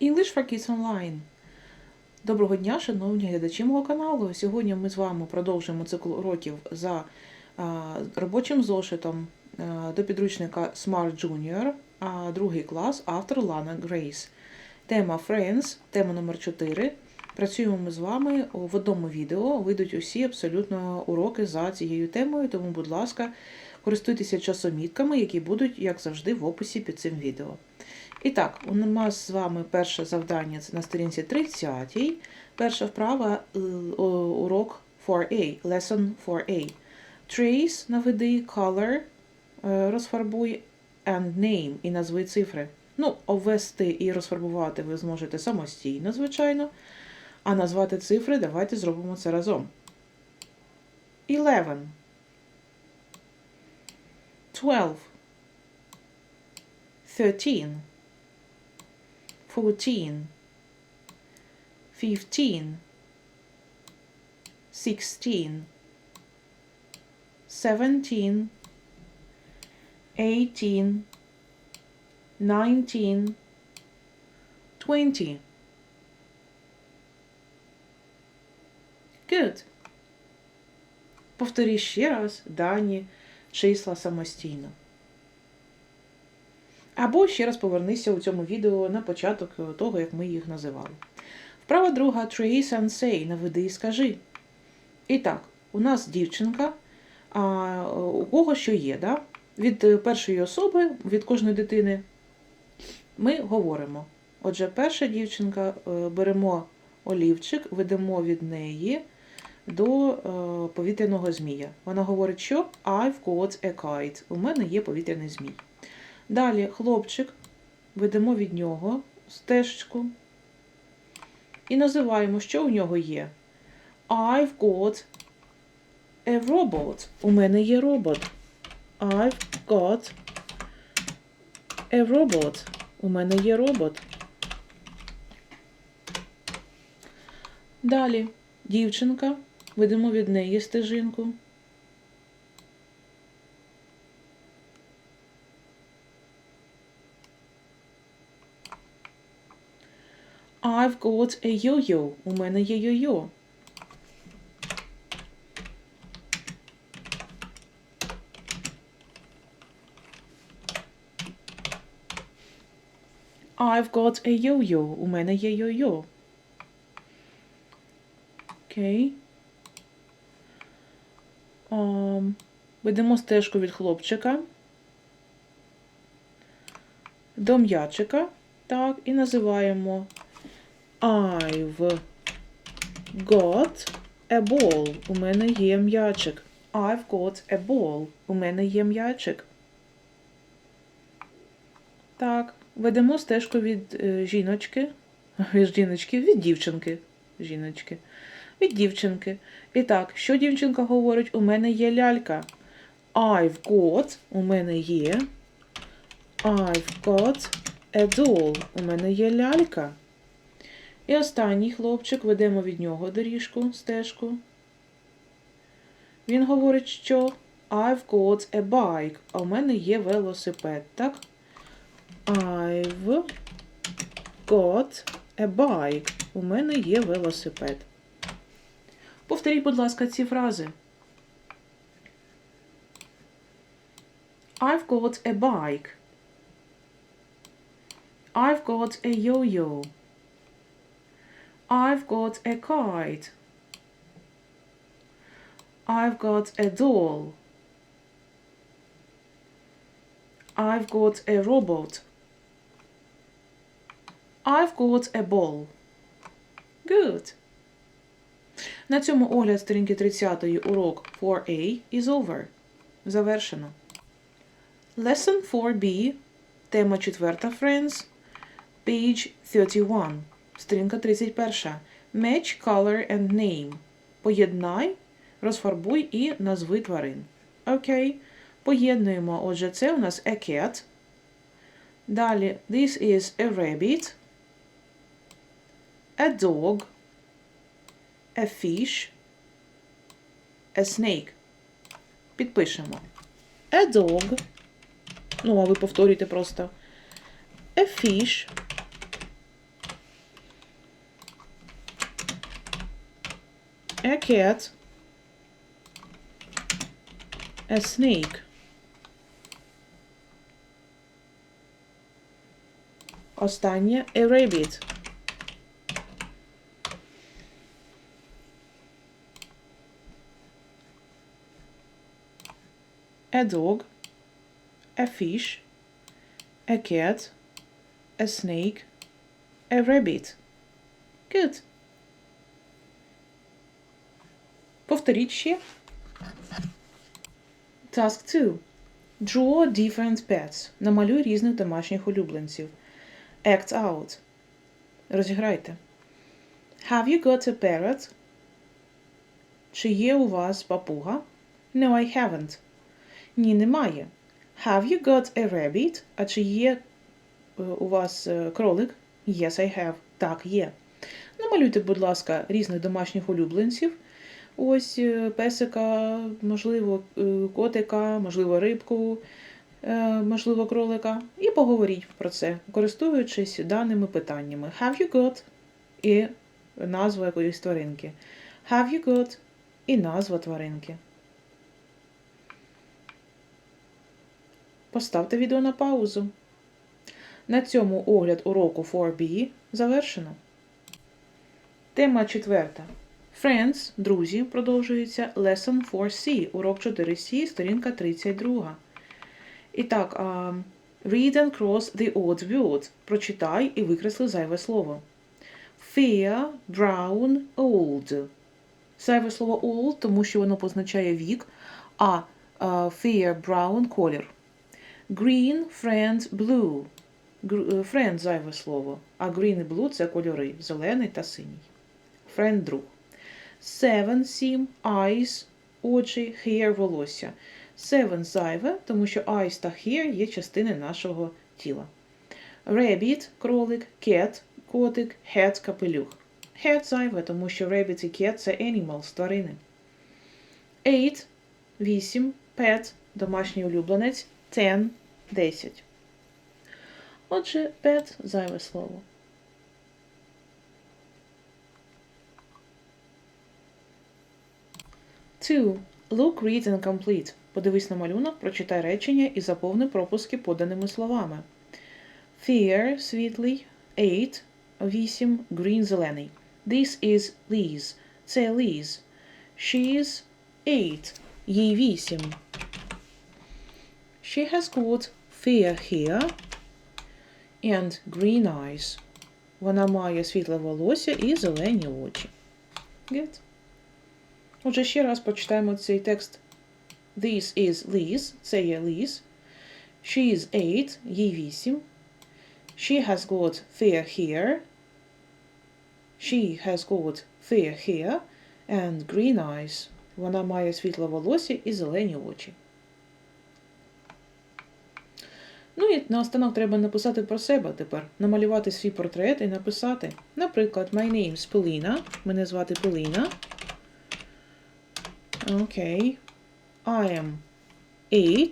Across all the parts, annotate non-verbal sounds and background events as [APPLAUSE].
English for Kids Online. Доброго дня, шановні глядачі мого каналу. Сьогодні ми з вами продовжуємо цикл уроків за робочим зошитом до підручника Smart Junior, а, другий клас, автор Лана Грейс. Тема Friends, тема номер 4. Працюємо ми з вами в одному відео. Вийдуть усі абсолютно уроки за цією темою, тому, будь ласка, користуйтеся часомітками, які будуть, як завжди, в описі під цим відео. І так, у нас з вами перше завдання на сторінці 30. Перша вправа урок 4A, lesson 4A. Trace наведи, color е, розфарбуй, and name і назви цифри. Ну, обвести і розфарбувати ви зможете самостійно, звичайно. А назвати цифри давайте зробимо це разом. 11 12 13 14 15 16 17 18 19 20 Good. Повторі ще раз дані числа самостійно. Або ще раз повернися у цьому відео на початок того, як ми їх називали. Вправа друга and say, наведи і скажи. І так, у нас дівчинка, а у кого що є, да? від е, першої особи, від кожної дитини ми говоримо. Отже, перша дівчинка е, беремо олівчик, ведемо від неї до е, повітряного змія. Вона говорить, що I've got a kite. У мене є повітряний змій. Далі хлопчик, ведемо від нього стежечку і називаємо, що у нього є. I've got a robot. У мене є робот. I've got a robot. У мене є робот. Далі дівчинка, ведемо від неї стежинку. I've got a yo-yo. У мене є йо-йо. I've got a yo-yo. У мене є йо-йо. Окей. Um, ведемо стежку від хлопчика до м'ячика. Так, і називаємо I've got a ball. У мене є м'ячик. I've got a ball. У мене є м'ячик. Так, ведемо стежку від е, жіночки. [LAUGHS] Від жіночки, від дівчинки. Жіночки. Від дівчинки. І так, що дівчинка говорить? У мене є лялька. I've got, у мене є. I've got a doll. У мене є лялька. І останній хлопчик, ведемо від нього доріжку, стежку. Він говорить, що I've got a bike. А у мене є велосипед, так? I've got a bike. У мене є велосипед. Повторіть, будь ласка, ці фрази. I've got a bike. I've got a yo-yo. I've got a kite. I've got a doll. I've got a robot. I've got a ball. Good. На цьому огляд сторінки 30 урок 4A is over. Завершено. Lesson 4B. Тема 4 Friends. Page 31. Сторінка 31. Match color and name. Поєднай, розфарбуй і назви тварин. Окей. Поєднуємо. Отже, це у нас a cat. Далі, this is a rabbit. A dog. A fish. A snake. Підпишемо. A dog. Ну, а ви повторюйте просто. A fish. a cat, a snake. Останнє a rabbit. A dog, a fish, a cat, a snake, a rabbit. Good. Повторіть. Task 2. Draw different pets. Намалюй різних домашніх улюбленців. Act out. Розіграйте. Have you got a parrot? Чи є у вас папуга? No, I haven't. Ні, немає. Have you got a rabbit? А чи є е, у вас е, кролик? Yes, I have. Так, є. Намалюйте, будь ласка, різних домашніх улюбленців. Ось е, песика, можливо, е, котика, можливо, рибку, е, можливо, кролика. І поговоріть про це, користуючись даними питаннями. Have you got і назва якоїсь тваринки. Have you got і назва тваринки. Поставте відео на паузу. На цьому огляд уроку 4B завершено. Тема четверта. Friends, друзі, продовжується Lesson 4C, урок 4C, сторінка 32. І так, read and cross the odd word. Прочитай і викресли зайве слово. Fair, brown, old. Зайве слово old, тому що воно позначає вік, а, fair, brown – колір. Green, friend, blue. Е, Friend – зайве слово, а green і blue – це кольори, зелений та синій. Friend – друг. Seven, сім, eyes, очі, hair, волосся. Seven зайве, тому що eyes та hair є частини нашого тіла. Rabbit – кролик, cat – котик, hat – капелюх. Hat зайве, тому що rabbit і cat – це animals, тварини. Eight – вісім, pet – домашній улюбленець, ten – десять. Отже, pet – зайве слово. Two. Look, read and complete. Подивись на малюнок, прочитай речення і заповни пропуски поданими словами. Fair – світлий. Eight – вісім. Green – зелений. This is Liz. Це Liz. She's eight. Їй вісім. She has got fair hair and green eyes. Вона має світле волосся і зелені очі. Good. Отже, ще раз почитаємо цей текст. This is Liz. Це є Liz. She is eight. Їй вісім. She has got fair hair. She has got fair hair and green eyes. Вона має світле волосся і зелені очі. Ну і наостанок треба написати про себе тепер. Намалювати свій портрет і написати. Наприклад, my name's Поліна. Мене звати Поліна. Окей. I am 8.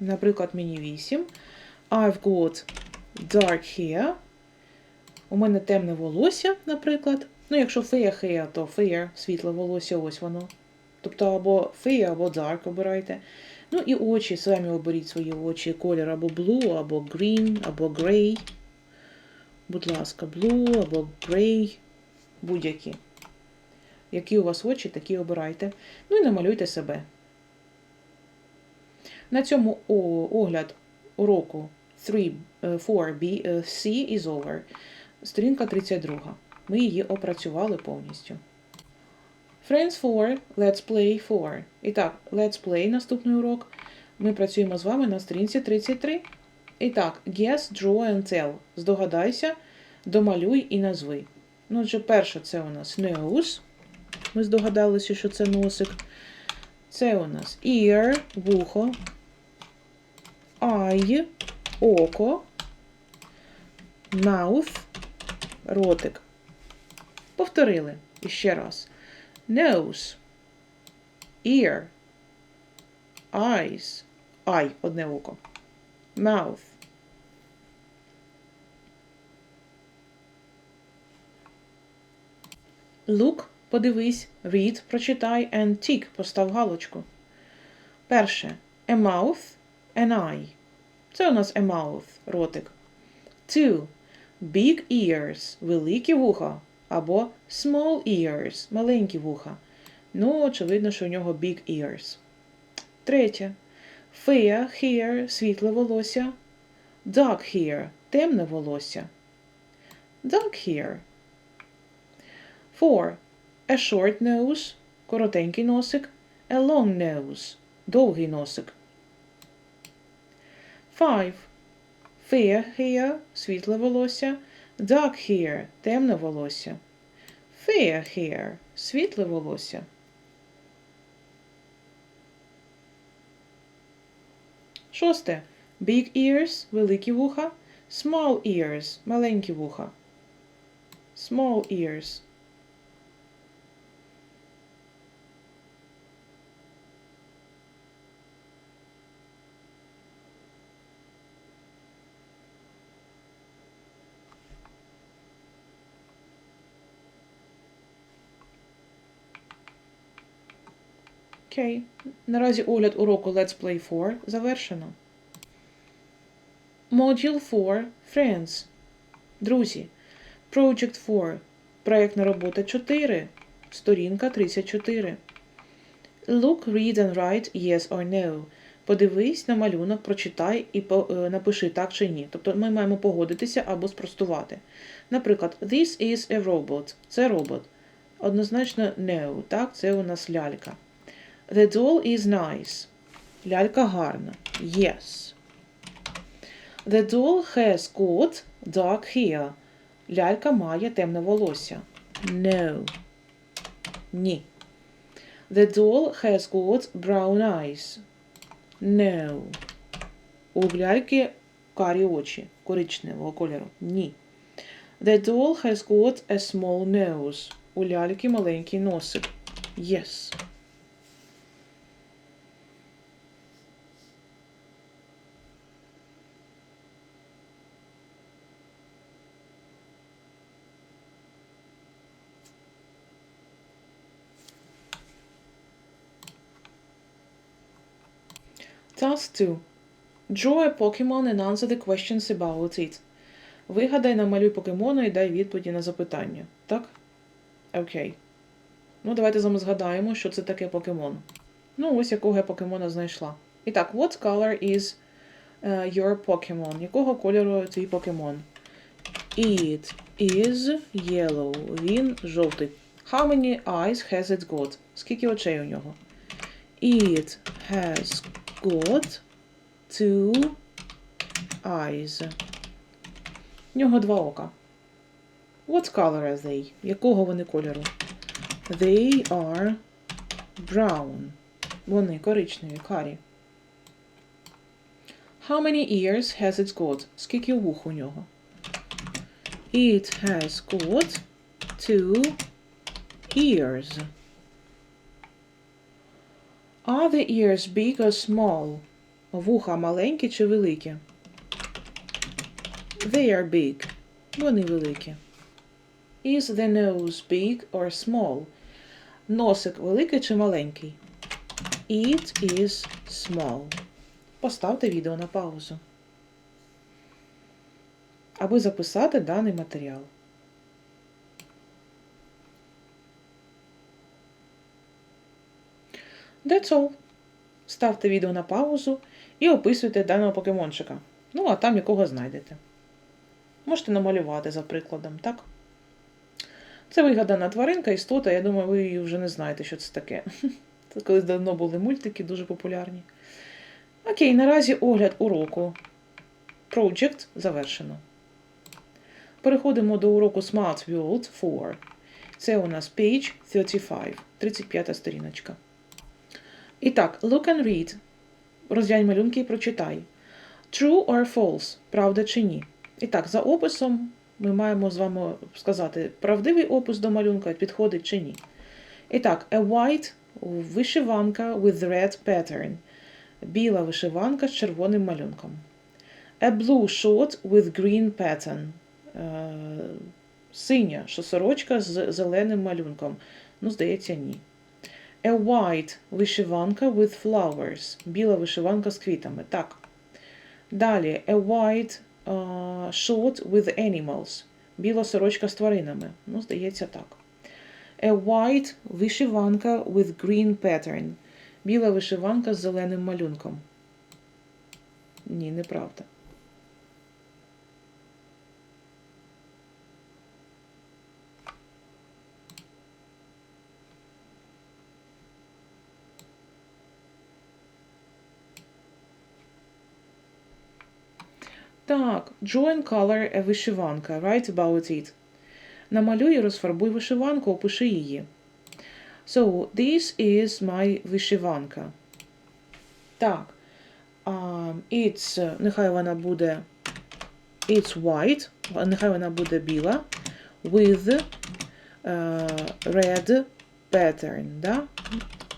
Наприклад, мені 8. I've got dark hair. У мене темне волосся, наприклад. Ну, якщо fair hair, то fair, світле волосся, ось воно. Тобто або fair, або dark обирайте. Ну і очі, самі оберіть свої очі. Колір або blue, або green, або grey. Будь ласка, blue або grey. Будь-які. Які у вас очі, такі обирайте. Ну і намалюйте себе. На цьому огляд уроку 3, 4B, е, C is over. Сторінка 32. Ми її опрацювали повністю. Friends 4, Let's Play 4. І так, Let's Play, наступний урок. Ми працюємо з вами на сторінці 33. І так, guess, draw and tell. Здогадайся, домалюй і назви. Ну, отже, перше це у нас nose. Ми здогадалися, що це носик. Це у нас ear, вухо, eye, око, mouth, ротик. Повторили іще раз. Nose, ear, eyes, eye, одне око, mouth. Look, подивись, read, прочитай, and tick, постав галочку. Перше. A mouth, an eye. Це у нас a mouth, ротик. Two. Big ears, великі вуха. Або small ears, маленькі вуха. Ну, очевидно, що у нього big ears. Третє. Fair hair, світле волосся. Dark hair, темне волосся. Dark hair. Four. A short nose, коротенький носик. A long nose, довгий носик. Five. Fair hair, світле волосся. Dark hair, темне волосся. Fair hair, світле волосся. Шосте. Big ears, великі вуха. Small ears, маленькі вуха. Small ears. Окей. Наразі огляд уроку Let's Play 4 завершено. Module 4 Friends. Друзі. Project 4. Проєктна робота 4. Сторінка 34. Look, read and write yes or no. Подивись на малюнок, прочитай і е, напиши так чи ні. Тобто ми маємо погодитися або спростувати. Наприклад, this is a robot. Це робот. Однозначно no. Так, це у нас лялька. The doll is nice. Лялька гарна. Yes. The doll has got dark hair. Лялька має темне волосся. No. Ні. The doll has got brown eyes. No. У ляльки карі очі коричневого кольору. Ні. The doll has got a small nose. У ляльки маленький носик. Yes. Task 2. Draw a Pokemon and answer the questions about it. Вигадай, намалюй покемона і дай відповіді на запитання. Так? Окей. Ну, давайте з вами згадаємо, що це таке покемон. Ну, ось якого я покемона знайшла. І так, what color is uh, your Pokemon? Якого кольору твій покемон? It is yellow. Він жовтий. How many eyes has it got? Скільки очей у нього? It has got two eyes. В нього два ока. What color are they? Якого вони кольору? They are brown. Вони коричневі, карі. How many ears has it got? Скільки вух у нього? It has got two ears. Are the ears big or small? Вуха маленькі чи великі? They are big. Вони великі. Is the nose big or small? Носик великий чи маленький? It is small. Поставте відео на паузу. Аби записати даний матеріал. That's all. Ставте відео на паузу і описуйте даного покемончика. Ну, а там якого знайдете. Можете намалювати за прикладом, так? Це вигадана тваринка, істота, я думаю, ви її вже не знаєте, що це таке. [LAUGHS] Це колись давно були мультики, дуже популярні. Окей, наразі огляд уроку Project завершено. Переходимо до уроку Smart World 4. Це у нас page 35, 35 сторіночка. І так, look and read. Розглянь малюнки і прочитай. True or false? Правда чи ні? І так, за описом ми маємо з вами сказати, правдивий опис до малюнка підходить чи ні. І так, a white вишиванка with red pattern. Біла вишиванка з червоним малюнком. A blue short with green pattern. Е, Синя сорочка з зеленим малюнком. Ну, здається, ні. A white вишиванка with flowers. Біла вишиванка з квітами. Так. Далі a white uh, shirt with animals. Біла сорочка з тваринами. Ну, здається, так. A white вишиванка with green pattern. Біла вишиванка з зеленим малюнком. Ні, неправда. Так, and color a вишиванка. Write about it. Намалюй і розфарбуй вишиванку, опиши її. So, this is my вишиванка. Так. Um, it's, нехай вона буде it's white, нехай вона буде біла with uh, red pattern, да?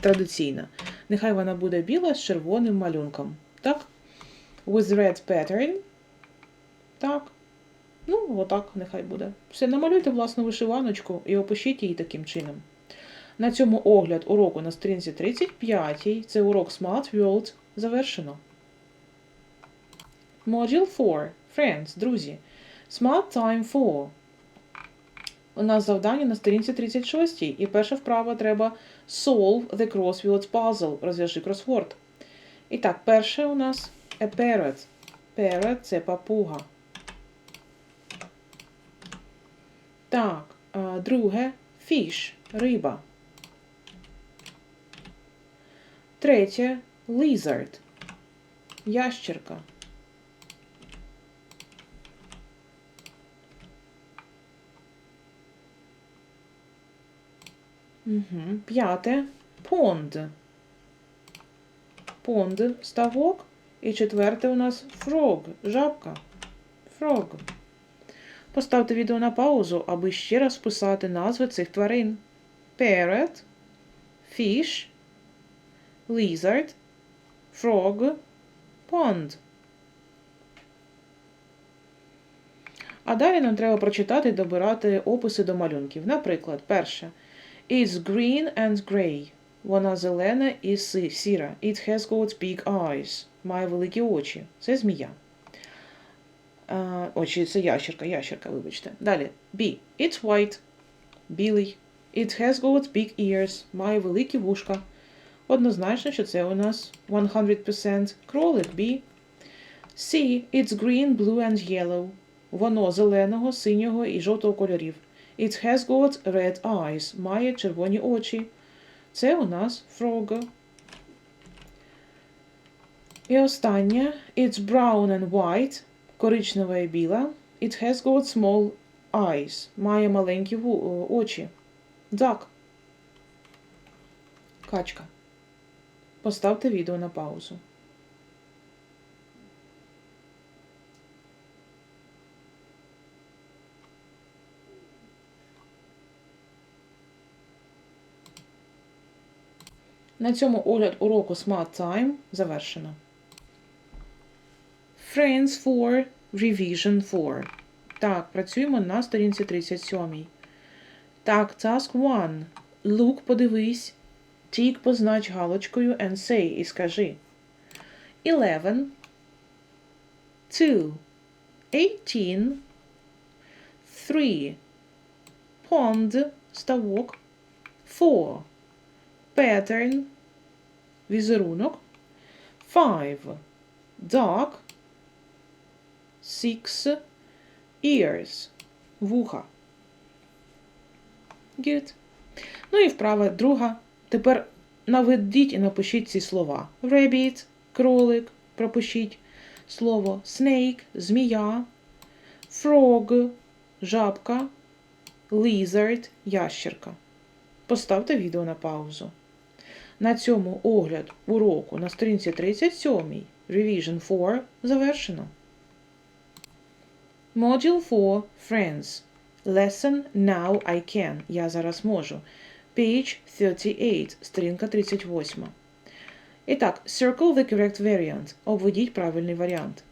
Традиційна. Нехай вона буде біла з червоним малюнком. Так? With red pattern. Так. Ну, отак нехай буде. Все, намалюйте власну вишиваночку і опишіть її таким чином. На цьому огляд уроку на сторінці 35, це урок Smart World, завершено. Module 4. Friends, друзі. Smart Time 4. У нас завдання на сторінці 36. І перша вправа треба solve the crosswords puzzle. Розв'яжи кросворд. І так, перше у нас a parrot. Parrot – це папуга. Так, друге fish – риба. Третє lizard – ящерка. Угу. П'яте pond. Pond – ставок. І четверте у нас frog – жабка. Frog. Поставте відео на паузу, аби ще раз писати назви цих тварин. Parrot, fish, lizard, frog, pond. А далі нам треба прочитати і добирати описи до малюнків. Наприклад, перше. It's green and grey. Вона зелена і сіра. It has got big eyes. Має великі очі. Це змія. Очі, це ящерка, ящерка, вибачте. Далі. B. It's white. Білий. It has got big ears. Має великі вушка. Однозначно, що це у нас 100% кролик B. C. It's green, blue and yellow. Воно зеленого, синього і жовтого кольорів. It has got red eyes. Має червоні очі. Це у нас frog. І останнє. It's brown and white. Коричнева і біла. It has got small eyes. Має маленькі очі. Duck. Качка. Поставте відео на паузу. На цьому огляд уроку Smart Time завершено. Friends for Revision 4. Так, працюємо на сторінці 37. Так, task 1. Look, подивись. Тік познач галочкою and say і скажи. 11. 2. 18. 3. Pond. Ставок. 4. Pattern. Візерунок. 5. Dog. Six ears. Вуха. Good. Ну і вправа друга. Тепер наведіть і напишіть ці слова. Rabbit – кролик. Пропишіть слово snake – змія. Frog – жабка. Lizard – ящерка. Поставте відео на паузу. На цьому огляд уроку на сторінці 37 Revision 4 завершено. Module 4 Friends. Lesson Now I Can. Я зараз можу. Page 38. Сторінка 38. І circle the correct variant. Обведіть правильний варіант.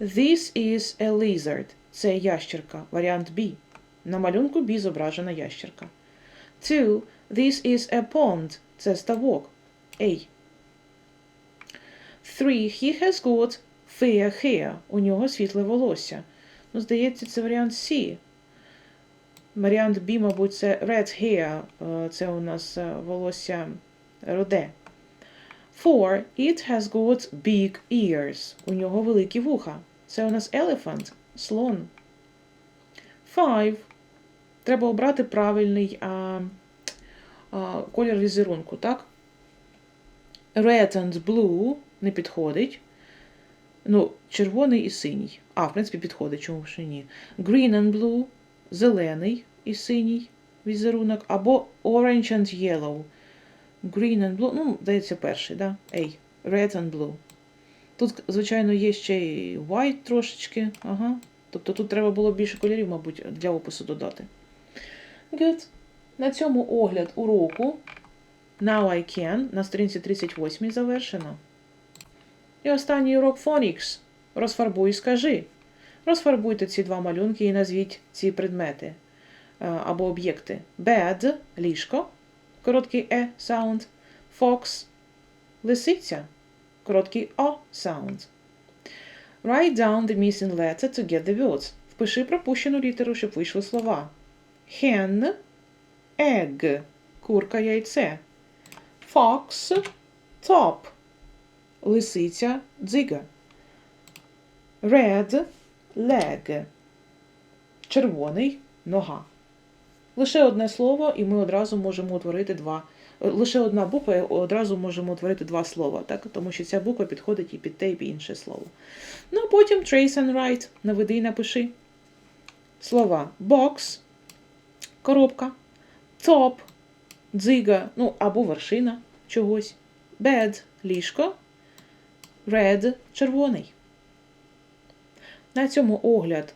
This is a lizard. Це ящерка. Варіант B. На малюнку B зображена ящерка. Two, this is a pond. Це ставок. A. Three, he has got fair hair. У нього світле волосся. Ну, здається, це варіант C. Варіант B, мабуть, це red hair. Е, Це у нас е, волосся руде. Four, it has got big ears. У нього великі вуха. Це у нас elephant, слон. Five. Треба обрати правильний а, а, колір візерунку, так? Red and blue не підходить. Ну, червоний і синій. А, в принципі, підходить, чому ж ні. Green and blue зелений і синій візерунок, або orange and yellow. Green and blue, ну, здається, перший, да? A. Red and blue. Тут, звичайно, є ще й white трошечки. Ага. Тобто тут треба було більше кольорів, мабуть, для опису додати. Good. На цьому огляд уроку Now I Can на сторінці 38 завершено. І останній урок Phonics. Розфарбуй і скажи. Розфарбуйте ці два малюнки і назвіть ці предмети е, або об'єкти. Bed – ліжко, короткий е sound. Fox – лисиця, короткий о sound. Write down the missing letter to get the words. Впиши пропущену літеру, щоб вийшли слова. Hen – egg, курка яйце. Fox – top, лисиця дзига. Red – leg, червоний нога. Лише одне слово, і ми одразу можемо утворити два. Лише одна буква, і одразу можемо утворити два слова, так? тому що ця буква підходить і під те, і під інше слово. Ну, а потім trace and write. Наведи і напиши. Слова box, коробка, top, дзига, ну або вершина чогось, bed, ліжко, red, червоний. На цьому огляд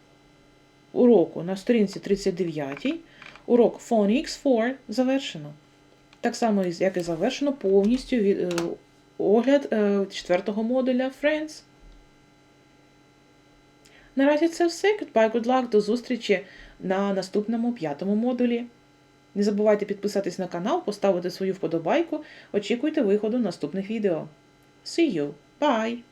уроку на сторінці 39 урок Phonics 4 завершено. Так само, як і завершено повністю е, огляд е, четвертого модуля Friends. Наразі це все. Goodbye, good luck. До зустрічі на наступному п'ятому модулі. Не забувайте підписатись на канал, поставити свою вподобайку. Очікуйте виходу наступних відео. See you! Bye!